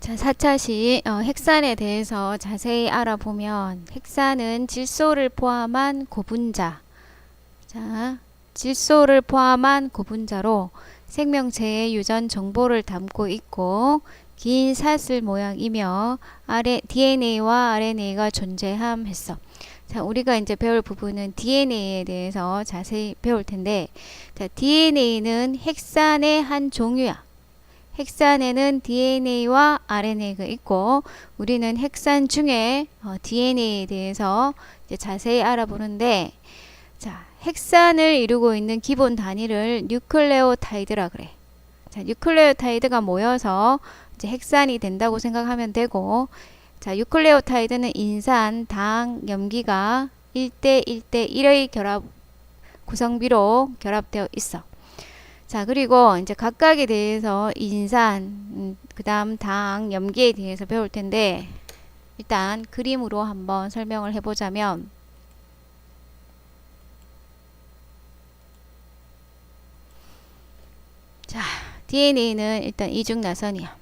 자, 4차 시 어, 핵산에 대해서 자세히 알아보면 핵산은 질소를 포함한 고분자. 자, 질소를 포함한 고분자로 생명체의 유전 정보를 담고 있고 긴 사슬 모양이며 아래 DNA와 RNA가 존재함 했어. 자, 우리가 이제 배울 부분은 DNA에 대해서 자세히 배울 텐데 자, DNA는 핵산의 한 종류야. 핵산에는 DNA와 RNA가 있고 우리는 핵산 중에 어, DNA에 대해서 자세히 알아보는데 자, 핵산을 이루고 있는 기본 단위를 뉴클레오타이드라 그래. 자, 뉴클레오타이드가 모여서 이제 핵산이 된다고 생각하면 되고 자, 뉴클레오타이드는 인산, 당, 염기가 1대 1대 1의 결합 구성비로 결합되어 있어. 자, 그리고 이제 각각에 대해서 인산, 음, 그 다음 당, 염기에 대해서 배울 텐데, 일단 그림으로 한번 설명을 해보자면, 자, DNA는 일단 이중 나선이야.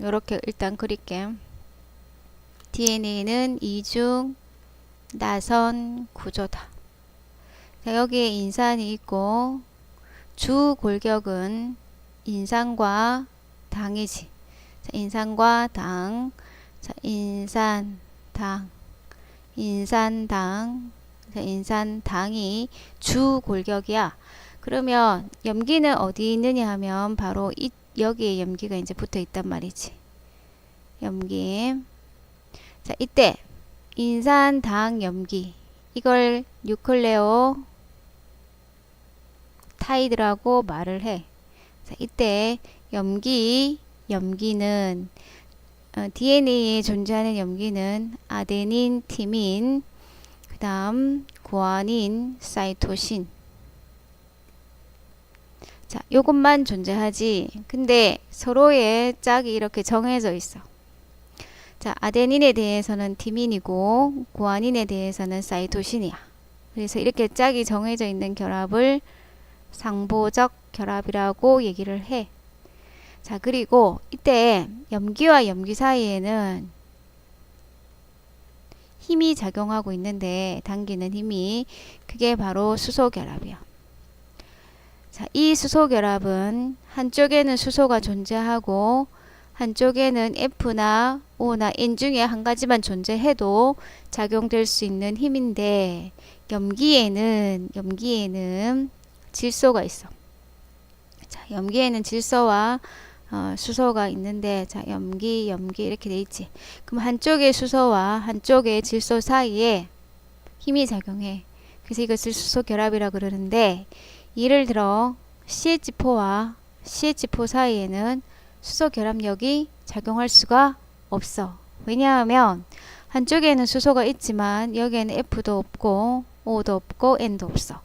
요렇게 일단 그릴게. DNA는 이중 나선 구조다. 자, 여기에 인산이 있고, 주 골격은 인산과 당이지. 자, 인산과 당. 자, 인산, 당. 인산, 당. 자, 인산, 당이 주 골격이야. 그러면 염기는 어디 있느냐 하면 바로 이, 여기에 염기가 이제 붙어 있단 말이지. 염기. 자, 이때 인산, 당, 염기. 이걸 뉴클레오 타이드라고 말을 해. 자, 이때 염기, 염기는 어, DNA에 존재하는 염기는 아데닌, 티민, 그 다음 구아닌, 사이토신. 자, 요것만 존재하지. 근데 서로의 짝이 이렇게 정해져 있어. 자, 아데닌에 대해서는 티민이고 구아닌에 대해서는 사이토신이야. 그래서 이렇게 짝이 정해져 있는 결합을 상보적 결합이라고 얘기를 해. 자, 그리고 이때 염기와 염기 사이에는 힘이 작용하고 있는데 당기는 힘이 그게 바로 수소 결합이야. 자, 이 수소 결합은 한쪽에는 수소가 존재하고 한쪽에는 F나 O나 N 중에 한 가지만 존재해도 작용될 수 있는 힘인데 염기에는 염기에는 질소가 있어. 자, 염기에는 질소와 어, 수소가 있는데 자, 염기, 염기 이렇게 돼 있지. 그럼 한쪽의 수소와 한쪽의 질소 사이에 힘이 작용해. 그래서 이것을 수소 결합이라 그러는데 예를 들어 CH4와 CH4 사이에는 수소 결합력이 작용할 수가 없어. 왜냐하면 한쪽에는 수소가 있지만 여기에는 F도 없고 O도 없고 N도 없어.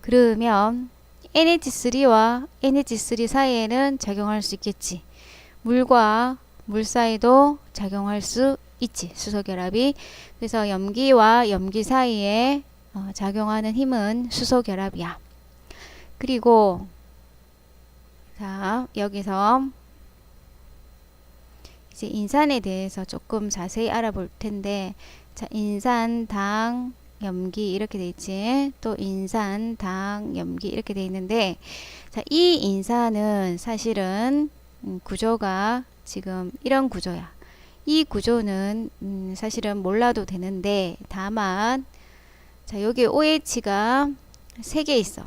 그러면 NH3와 NH3 사이에는 작용할 수 있겠지. 물과 물 사이도 작용할 수 있지. 수소 결합이. 그래서 염기와 염기 사이에 어, 작용하는 힘은 수소 결합이야. 그리고 자, 여기서 이제 인산에 대해서 조금 자세히 알아볼 텐데 자, 인산, 당, 염기 이렇게 돼 있지. 또 인산, 당, 염기 이렇게 돼 있는데 자, 이 인산은 사실은 음, 구조가 지금 이런 구조야. 이 구조는 음, 사실은 몰라도 되는데 다만 자, 여기 OH가 세 개 있어.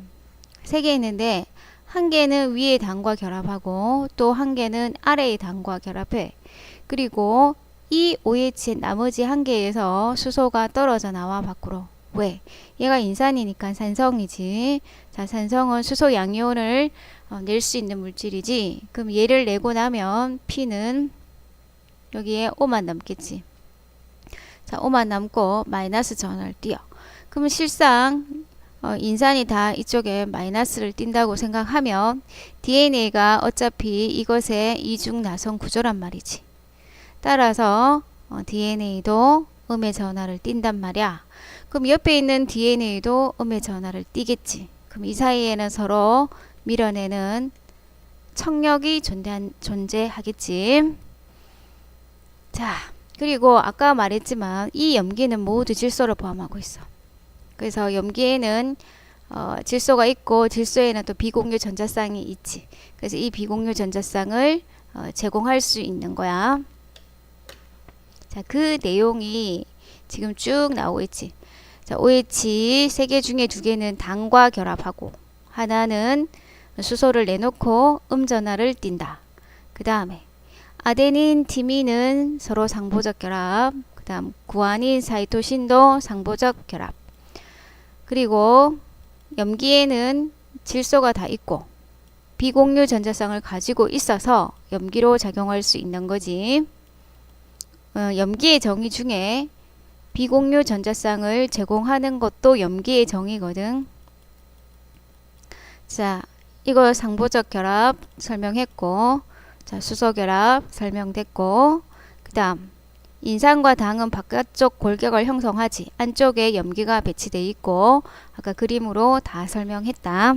세 개 있는데 한 개는 위의 당과 결합하고 또 한 개는 아래의 당과 결합해. 그리고 이 OH의 나머지 한 개에서 수소가 떨어져 나와 밖으로. 왜? 얘가 인산이니까 산성이지. 자, 산성은 수소 양이온을 어, 낼수 있는 물질이지. 그럼 얘를 내고 나면 P는 여기에 O만 남겠지. 자, O만 남고 마이너스 전원을 띄어. 그러면 실상 어, 인산이 다 이쪽에 마이너스를 띈다고 생각하면 DNA가 어차피 이것의 이중 나선 구조란 말이지. 따라서 어, DNA도 음의 전하를 띈단 말이야. 그럼 옆에 있는 DNA도 음의 전하를 띄겠지. 그럼 이 사이에는 서로 밀어내는 청력이 존재한, 존재하겠지. 자, 그리고 아까 말했지만 이 염기는 모두 질소를 포함하고 있어. 그래서 염기에는 어, 질소가 있고 질소에는 또 비공유 전자쌍이 있지. 그래서 이 비공유 전자쌍을 어, 제공할 수 있는 거야. 자, 그 내용이 지금 쭉 나오고 있지. 자, OH 세 개 중에 두 개는 당과 결합하고 하나는 수소를 내놓고 음전하를 띈다. 그 다음에 아데닌, 티민은 서로 상보적 결합. 그 다음 구아닌, 사이토신도 상보적 결합. 그리고 염기에는 질소가 다 있고 비공유 전자쌍을 가지고 있어서 염기로 작용할 수 있는 거지. 어, 염기의 정의 중에 비공유 전자쌍을 제공하는 것도 염기의 정의거든. 자, 이거 상보적 결합 설명했고, 자, 수소 결합 설명됐고, 그 다음, 인산과 당은 바깥쪽 골격을 형성하지, 안쪽에 염기가 배치되어 있고, 아까 그림으로 다 설명했다.